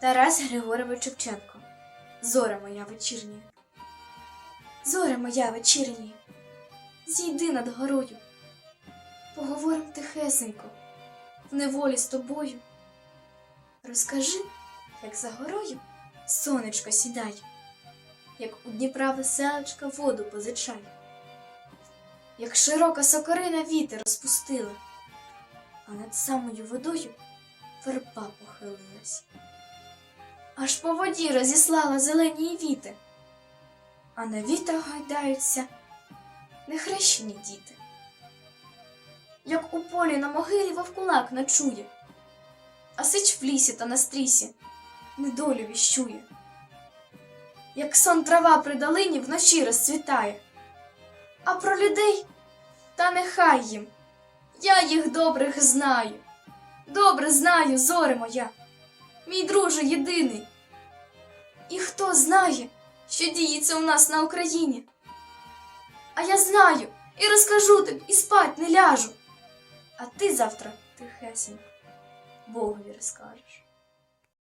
Тарас Григорович Шевченко. Зоря моя вечірня. Зоря моя вечірня. Зійди над горою. Поговорим тихесенько, в неволі з тобою. Розкажи, як за горою сонечко сідає, як у Дніпра веселочка воду позичає, як широка сокорина вітер розпустила, а над самою водою верба похилилась. Аж по воді розіслала зелені віти, а на вітрах гайдаються нехрещені діти. Як у полі на могилі вовкулак ночує, а сич в лісі та на стрісі недолю віщує. Як сон трава при долині вночі розцвітає, а про людей та нехай їм. Я їх добрих знаю. Добре знаю, зоре моя, друже єдиний. І хто знає, що діється у нас на Україні? А я знаю і розкажу тобі, і спать не ляжу. А ти завтра тихесінь, Богові розкажеш.